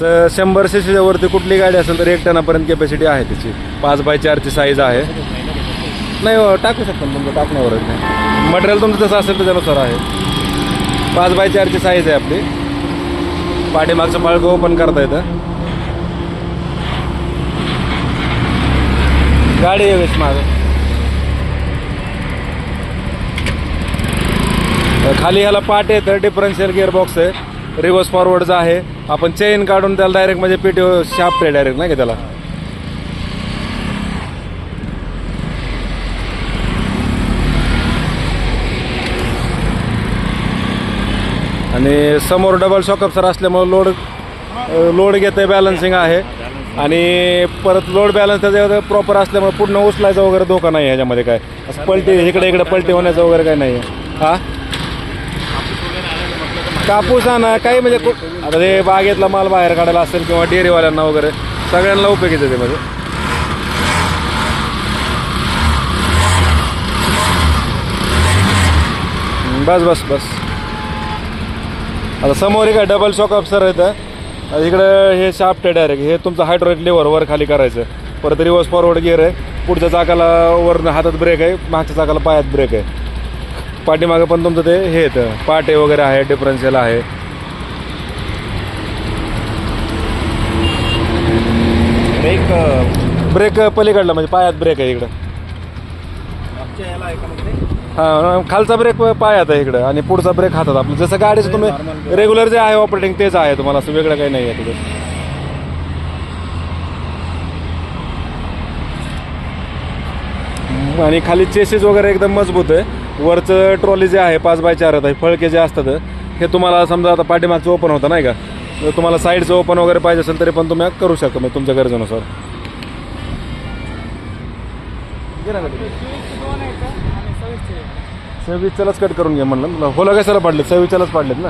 तर शंभर सी वरती कुठली गाडी असेल तर एक टनापर्यंत कॅपॅसिटी आहे त्याची पाच बाय चारची साईज आहे. नाही हो, टाकू शकता तुमचं म्हणजे टाकण्यावरच नाही. मटेरियल तुमचं जसं असेल त्याच्यानुसार आहे. पाच बाय चारची साईज आहे आपली. पाठीमागचं माळगं ओपन करता येतं. गाडी आहे माग. खाली ह्याला पाट येतं डिफरन्शियल गिअर बॉक्स आहे. रिव्हर्स फॉरवर्डचं आहे. आपण चेन काढून त्याला डायरेक्ट म्हणजे पीटी शाफ्ट आहे डायरेक्ट नाही का त्याला? आणि समोर डबल शॉकअप सर असल्यामुळं लोड लोड घेतं बॅलन्सिंग आहे. आणि परत लोड बॅलन्स त्याच्या प्रॉपर असल्यामुळे पूर्ण उचलायचा वगैरे धोका नाही ह्याच्यामध्ये काय. असं पलटी इकडे इकडे पलटी होण्याचं वगैरे काही नाही आहे हां? कापूस आणा काही म्हणजे कु- आता ते बागेतला माल बाहेर काढायला असेल किंवा डेअरीवाल्यांना वगैरे सगळ्यांना उपयोगीच येते ते म्हणजे. बस बस बस. आता समोर एक डबल शॉक अप्सर येतं इकडं हे शाफ्ट आहे डायरेक्ट हे तुमचं हायड्रोलिक लेवर वर खाली करायचं. परत रिव्हर्स फॉरवर्ड गिअर आहे. पुढच्या चाकाला वर हातात ब्रेक आहे. मागच्या चाकाला पायात ब्रेक आहे. पाठीमागं पण तुमचं ते हे येतं. पाटे वगैरे आहे डिफरन्शियल आहे. ब्रेक ब्रेक पलीकडला म्हणजे पायात ब्रेक आहे इकडं. हां खालचा ब्रेक पायात आहे इकडं आणि पुढचा ब्रेक हातात. आपलं जसं गाडीचं तुम्ही रेग्युलर जे आहे ऑपरेटिंग तेच आहे तुम्हाला असं वेगळं काही नाही आहे तिथे आणि खाली चेसेस वगैरे एकदम मजबूत आहे. वरचं ट्रॉली जे आहे पाच बाय चार आहे फळके जे असतात हे तुम्हाला समजा आता पाठीमागचं ओपन होतं नाही का? जर तुम्हाला साईडचं ओपन वगैरे पाहिजे असेल तरी पण तुम्ही करू शकता मी तुमच्या गरजेनुसार. सव्वीसच्यालाच कट करून घे म्हणलं. होल कशाला पाडलेत? सव्वीसच्यालाच पाडलेत ना?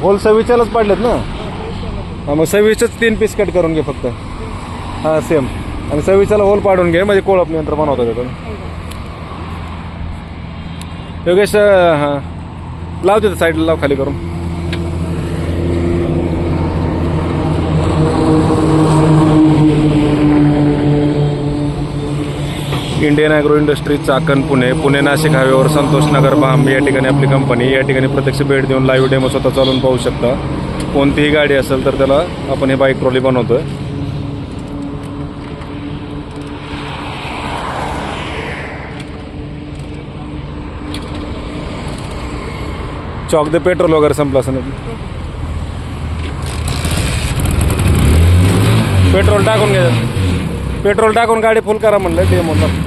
होल सव्वीसच्यालाच पाडलेत ना? हां मग सव्वीसच्याच तीन पीस कट करून घे फक्त. हां सेम आणि सव्वीसाला होल पाडून घे म्हणजे कोळप यंत्र बनवतं त्यातून योगेश हां. लाव तिथं साईडला लाव खाली करून. Indian agro industry Chakan Pune. Pune Nashik हायवेवर संतोष नगर बाम या ठिकाणी आपली कंपनी या ठिकाणी प्रत्यक्ष भेट देऊन लाईव्ह डेमो स्वतः चालवून पाहू शकता. कोणतीही गाडी असेल तर त्याला आपण हे बाईक ट्रॉली बनवतोय. आहे दे पेट्रोल वगैरे संपलं असं पेट्रोल टाकून घ्या. पेट्रोल टाकून गाडी फुल करा म्हणलं ते म्हणलं.